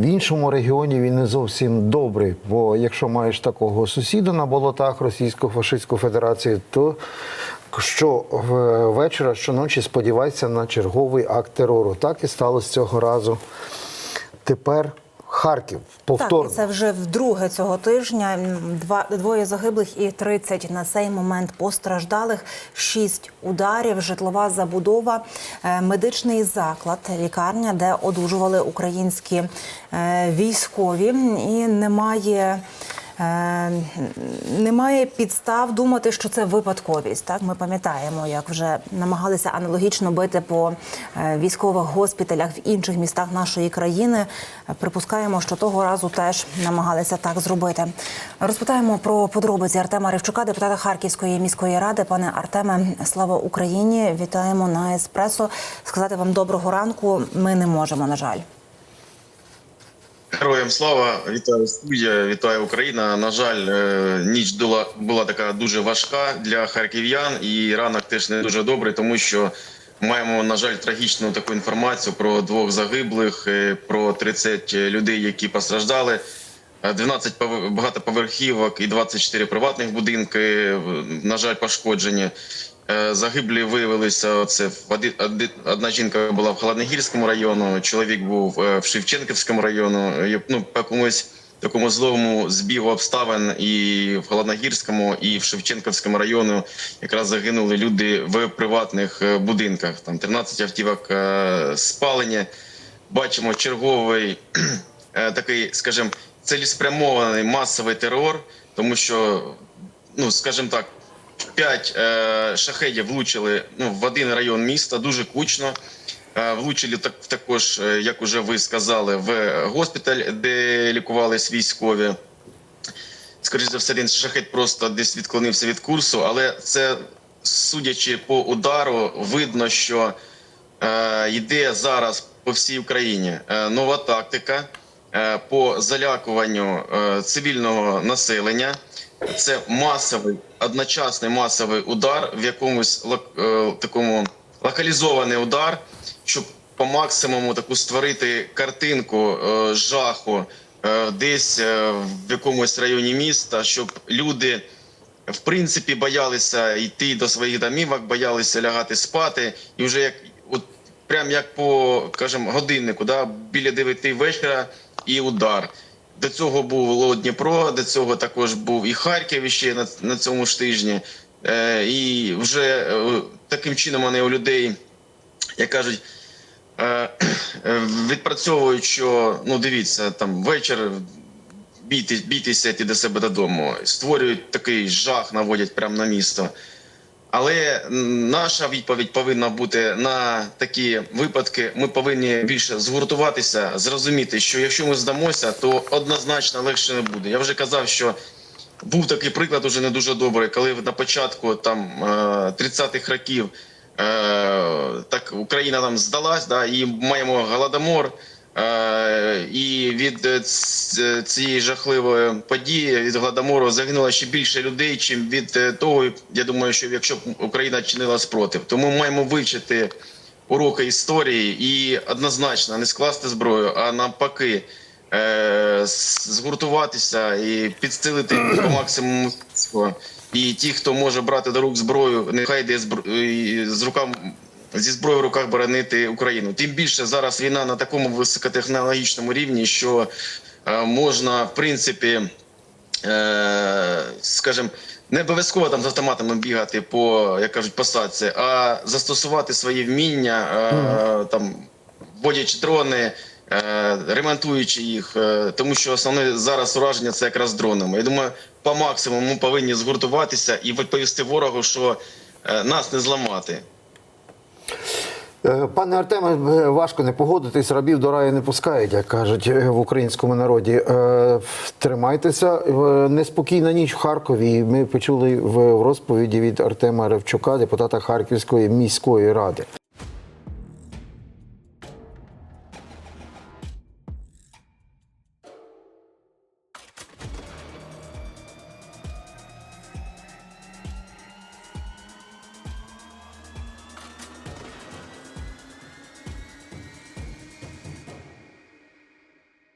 в іншому регіоні він не зовсім добрий. Бо якщо маєш такого сусіда на болотах Російської фашистської Федерації, то що вечора, щоночі сподівайся на черговий акт терору. Так і сталося цього разу. Тепер Харків повторно. Так, це вже вдруге цього тижня. Два двоє загиблих і 30 на цей момент постраждалих. Шість ударів, житлова забудова, е, медичний заклад, лікарня, де одужували українські е, військові, і немає. Е, Немає підстав думати, що це випадковість. Так ми пам'ятаємо, як вже намагалися аналогічно бити по е, військових госпіталях в інших містах нашої країни. Припускаємо, що того разу теж намагалися так зробити. Розпитаємо про подробиці Артема Ривчука, депутата Харківської міської ради. Пане Артеме, слава Україні! Вітаємо на еспресо. Сказати вам доброго ранку. Ми не можемо, на жаль. Героям слава, вітаю студія, вітаю Україна. На жаль, е, ніч була, була така дуже важка для харків'ян, і ранок теж не дуже добрий, тому що маємо, на жаль, трагічну таку інформацію про двох загиблих, е, про 30 людей, які постраждали. Е, 12 багатоповерхівок і 24 приватних будинки, на жаль, пошкоджені. Е, Загиблі виявилися. Це одна жінка була в Холодногірському району, чоловік був е, в Шевченківському району. Е, Ну, по якомусь такому зловому збігу обставин і в Холодногірському, і в Шевченківському району якраз загинули люди в приватних будинках. Там 13 автівок спалені. Бачимо черговий такий, скажімо, цілеспрямований масовий терор, тому що, ну скажімо так, п'ять е, шахедів влучили ну, в один район міста, дуже кучно. Е, влучили так також, е, як уже ви сказали, в госпіталь, де лікувались військові. Скоріше за все, один шахет просто десь відклонився від курсу, але це, судячи по удару, видно, що е, йде зараз по всій Україні е, нова тактика е, по залякуванню е, цивільного населення. Це масовий, одночасний масовий удар в якомусь е, такому локалізований удар, щоб по максимуму таку створити картинку е, жаху е, десь в якомусь районі міста, щоб люди в принципі боялися йти до своїх домівок, боялися лягати спати, і вже як от прям як по кажемо годиннику, да, біля 9 вечора і удар. До цього було Дніпро, до цього також був і Харків ще на, на цьому ж тижні. Е, і вже е, таким чином вони у людей, як кажуть, е, відпрацьовують, що ну дивіться, там вечір бійте, бійтеся йти до себе додому. Створюють такий жах, наводять прямо на місто. Але наша відповідь повинна бути на такі випадки. Ми повинні більше згуртуватися, зрозуміти, що якщо ми здамося, то однозначно легше не буде. Я вже казав, що був такий приклад уже не дуже добрий, коли на початку там е, 30-х років е, так Україна там здалась, да, і маємо голодомор. Е, І від е, цієї жахливої події від голодомору загинуло ще більше людей, чим від е, того. Я думаю, що якщо б Україна чинила спротив, тому ми маємо вивчити уроки історії і однозначно не скласти зброю, а навпаки е, згуртуватися і підсилити по максимуму. І ті, хто може брати до рук зброю, нехай йде з рукам зі зброєю в руках боронити Україну. Тим більше зараз війна на такому високотехнологічному рівні, що е, можна в принципі, е, скажімо, не обов'язково там з автоматами бігати по як кажуть посадці, а застосувати свої вміння, е, там вводячи дрони. Ремонтуючи їх, тому що основне зараз ураження це якраз дронами. Я думаю, по максимуму ми повинні згуртуватися і відповісти ворогу, що нас не зламати. Е, Пане Артеме, е, важко не погодитись, рабів до раю не пускають, як кажуть е, в українському народі. Тримайтеся. Неспокійна ніч в Харкові. Ми почули в розповіді від Артема Ревчука, депутата Харківської міської ради.